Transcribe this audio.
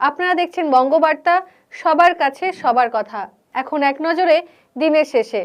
আপনারা দেখছেন বঙ্গবার্তা সবার কাছে সবার কথা। এখন এক নজরে দিনের শেষে।